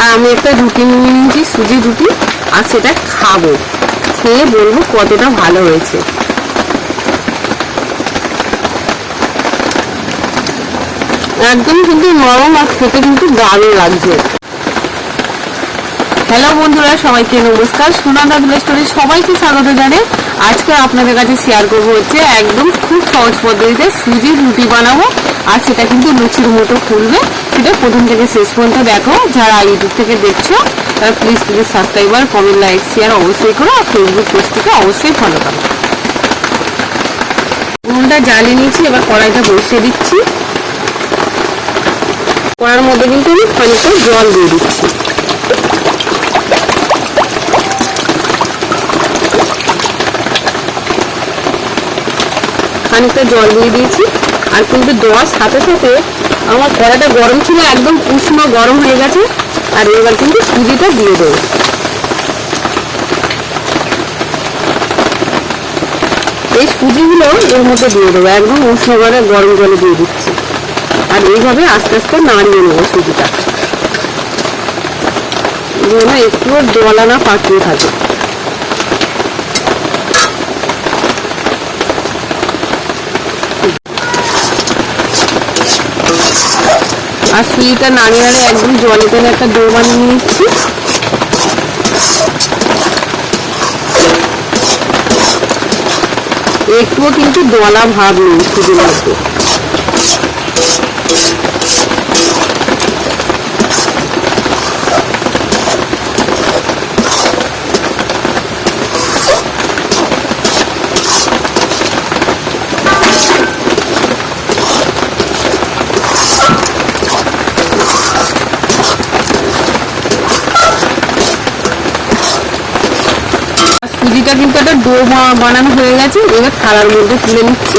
আর আমি একটা রুটি নিয়ে নিয়েছি, সুজি রুটি, আর সেটা খাব। খেয়ে বলব কতটা ভালো হয়েছে। একদম কিন্তু নরম আর খেতে কিন্তু দারুণ লাগছে। হ্যালো বন্ধুরা, সবাইকে নমস্কার। সোনাদা স্টোরি সবাইকে স্বাগত জানে আজকে আপনাদের কাছে শেয়ার করব হচ্ছে একদম খুব সহজ পদ্ধতিতে সুজির রুটি বানাবো। আর সেটা কিন্তু লুচির মতো ফুলবে। সেটা প্রথম থেকে শেষ পর্যন্ত দেখো। যারা ইউটিউব থেকে দেখছ, তারা please please subscriber comment like share অবশ্যই করো আর ফেসবুক পেজটিকে অবশ্যই ফলো করো। উনুনটা জ্বালিয়ে নিয়েছি, এবার কড়াইটা বসিয়ে দিচ্ছি। কড়ার মধ্যে কিন্তু আমি খানিকটা জল দিয়ে দিচ্ছি। খানিকটা জল দিয়ে দিয়েছি। আর কিন্তু দেওয়ার সাথে সাথে আমার কড়াটা গরম ছিল, একদম উষ্ণ গরম হয়ে গেছে। আর এবার কিন্তু সুজিটা দিয়ে দেবো। এই সুজিগুলো এর মধ্যে দিয়ে দেবো, একদম উষ্ণ করে গরম জলে দিয়ে দিচ্ছি। আর এইভাবে আস্তে আস্তে নাড়িয়ে নেব সুজিটা। যেন একটুও দলা না পাকিয়ে থাকে। আর সুজিটা নাড়িয়ে নাড়িয়ে একদম জলে তেলে একটা ডো বানিয়ে নিচ্ছি। একটুও কিন্তু দলা ভাব নেই মধ্যে। সুজিটা কিন্তু একটা ডো বানানো হয়ে গেছে। এবার থালার মধ্যে তুলে নিচ্ছি।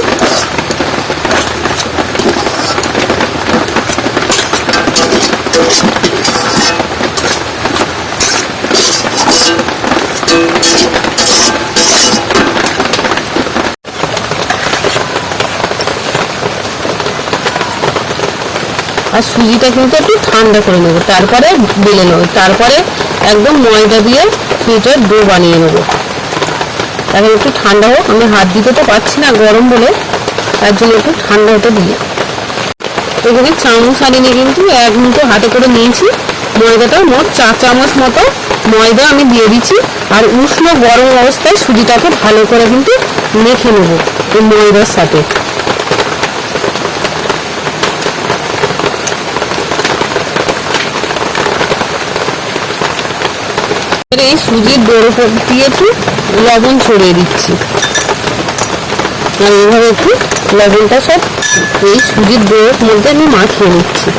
আর সুজিটা কিন্তু একটু ঠান্ডা করে নেব। তারপরে বেলে নেব। তারপরে একদম ময়দা দিয়ে সুজিটার ডো বানিয়ে নেব। এখন একটু ঠান্ডা হোক। আমি হাত দিতে তো পারছি না গরম বলে। তার জন্য একটু ঠান্ডা হতে দিই। এখানে চামচ আনিনি কিন্তু এক মুঠো হাতে করে নিয়েছি। ময়দাটা মোট চা চামচ মতো। ময়দা আমি দিয়ে দিচ্ছি। আর উষ্ণ গরম অবস্থায় সুজিটাকে ভালো করে কিন্তু মেখে নেব এই ময়দার সাথে। এবার এই সুজির ডোর দিয়ে একটু লবণ ছড়িয়ে দিচ্ছি। আর এইভাবে একটু লবণটা সব এই সুজির ডোর মধ্যে আমি মাখিয়ে নিচ্ছি।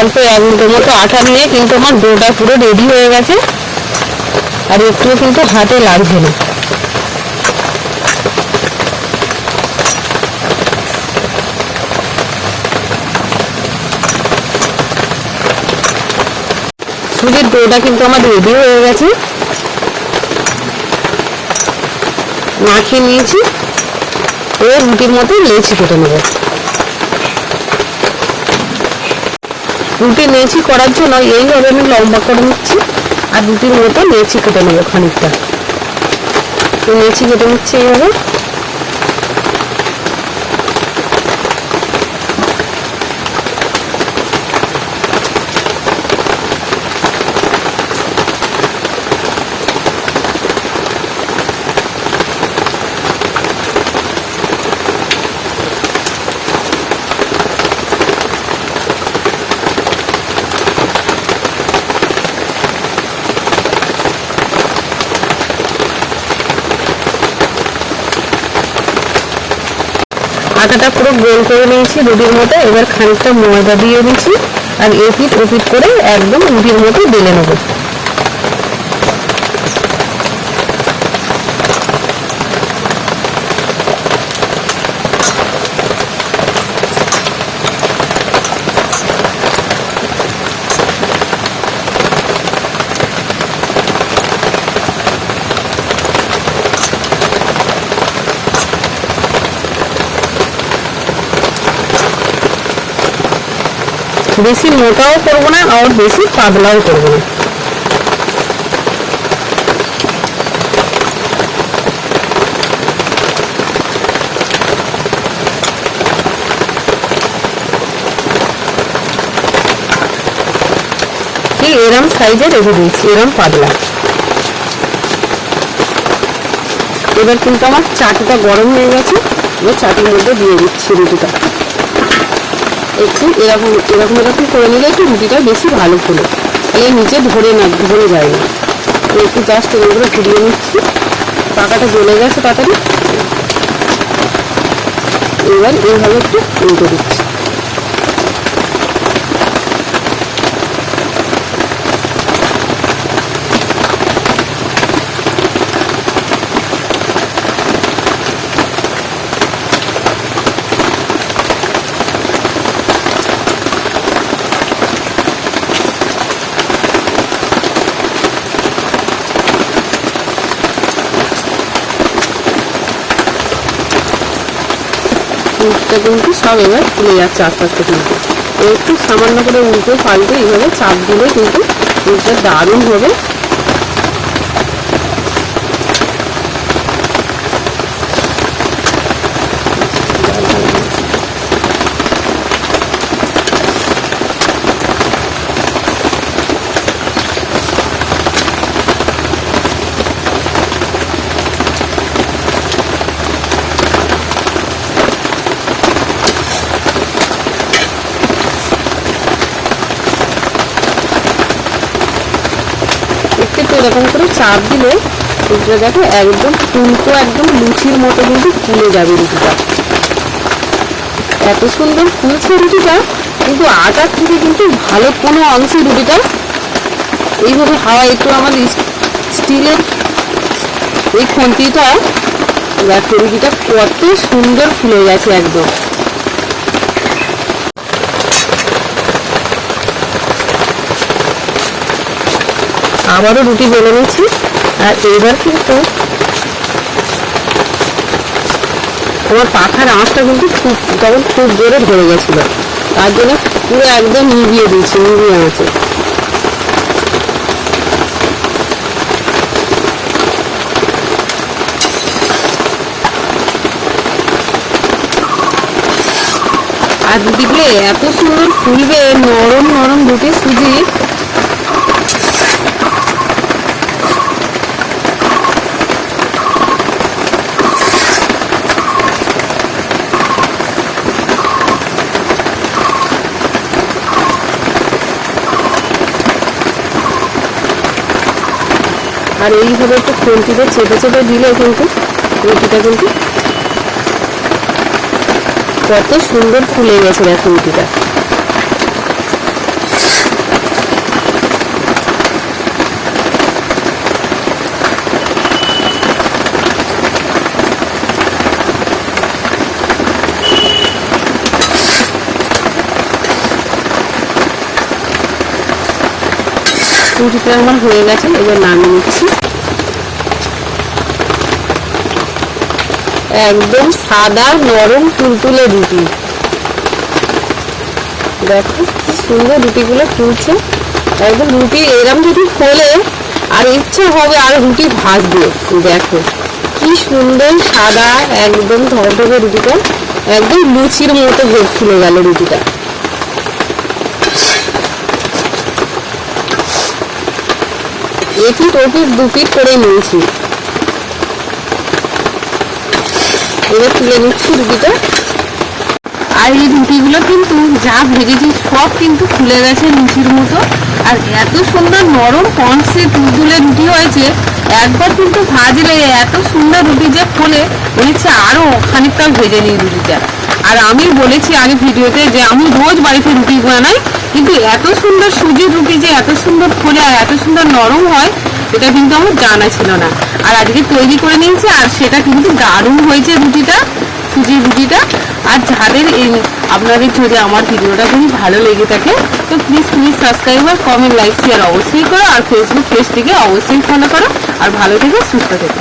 অল্প এক মুঠো মতো আটা নিয়ে কিন্তু আমার ডোটা পুরো রেডি হয়ে গেছে। আর একটুও কিন্তু হাতে লাগছে না। সুজির ডোটা কিন্তু আমার রেডি হয়ে গেছে। মাখিয়ে নিয়েছি। ও রুটির মতো লেচি কেটে নেব। রুটি নেছি করার জন্য এইভাবে আমি লম্বা করে নিচ্ছি, আর রুটির মতো নেছি কেটে নেব খানিকটা। নেছি কেটে নিচ্ছি এইভাবে। আটাটা পুরো গোল করে নিয়েছি রুটির মতো এবার খানিকটা ময়দা দিয়ে দিচ্ছি। আর এপিট ওপিট করে একদম রুটির মতো বেলে নেব। বেশি মোটাও করব না আর বেশি পাতলাও করব না। এরম সাইজে রেখে দিয়েছি, এরম পাতলা। এবার কিন্তু আমার চাটুটা গরম হয়ে গেছে, এবার চাটুর মধ্যে দিয়ে দিচ্ছি রুটিটা একটু এরকম এরকম এরকম করে নিলে একটু রুটিটা বেশি ভালো ফুলে তাহলে নিচে ধরে না, ধরে যায় না। একটু জাস্ট এরকম করে ঘুরিয়ে নিচ্ছি। পাকাটা জ্বলে গেছে তাড়াতাড়ি এবার এইভাবে একটু উল্টো দিচ্ছি। মুখটা কিন্তু সব এবার ফুলে যাচ্ছে আস্তে আস্তে কিন্তু। একটু সামান্য করে উল্টে পাল্টে এইভাবে চাপ দিলে কিন্তু দুধটা দারুণ হবে। এরকম করে চাপ দিলে রুটিটা দেখো একদম ফুলকো একদম লুচির মতো কিন্তু ফুলে যাবে রুটিটা। এত সুন্দর ফুলছে রুটিটা, কিন্তু আটার থেকে কিন্তু ভালো কোনো অংশে রুটিটা এইভাবে হাওয়া একটু আমাদের স্টিলের এই খুন্তিটা, দেখো রুটিটা কত সুন্দর ফুলে গেছে একদম। আবারও রুটি বেলে নিচ্ছি আর এইবার কিন্তু আমার পাখার আঁচটা কিন্তু খুব তখন খুব জোরে ধরে গেছিল। তার জন্য পুরো একদম নিভিয়ে দিয়েছি, নিভিয়ে আঁচে আর রুটিগুলো এত সুন্দর ফুলবে, নরম নরম রুটি সুজি। আর এইভাবে একটু খুন্তিতে চেপে চেপে দিলে কিন্তু রুটিটা কিন্তু কত সুন্দর ফুলে গেছে দেখো রুটিটা রুটিটা আমার হয়ে গেছে, এবার নামিয়ে নিচ্ছি। একদম সাদা নরম তুলতুলে রুটি। দেখো, সুন্দর রুটিগুলো ফুলছে একদম রুটি এরম যদি ফোলে আর ইচ্ছে হবে আর রুটি ভাজবে দেখো, কি সুন্দর সাদা একদম ধরধরে রুটিটা। একদম লুচির মতো ফুলে গেল রুটিটা। এপিট ওপিট করে নিয়েছি। এবার তুলে নিচ্ছি রুটিটা। আর এই রুটিগুলো কিন্তু যা ভেজেছি সব কিন্তু ফুলে গেছে মতো। আর এত সুন্দর নরম কনসে তুলতুলে রুটি হয়েছে, একবার কিন্তু ভাজলে এত সুন্দর রুটি যে ফোলে, মনে হচ্ছে আরও খানিকটা ভেজে নিই রুটিটা। আর আমি বলেছি আগে ভিডিওতে যে আমি রোজ বাড়িতে রুটি বানাই কিন্তু এত সুন্দর সুজির রুটি যে এত সুন্দর ফোলে আর এত সুন্দর নরম হয়, এটা কিন্তু আমার জানা ছিল না। আর আজকে তৈরি করে নিয়েছি, আর সেটা কিন্তু দারুণ হয়েছে রুটিটা, সুজির রুটিটা। আর যাদের এই আপনাদের যদি আমার ভিডিওটা যদি ভালো লেগে থাকে, তো প্লিজ প্লিজ সাবস্ক্রাইব আর কমেন্ট লাইক শেয়ার অবশ্যই করো। আর ফেসবুক পেজটিকে অবশ্যই ফলো করো। আর ভালো থেকে, সুস্থ থেকো।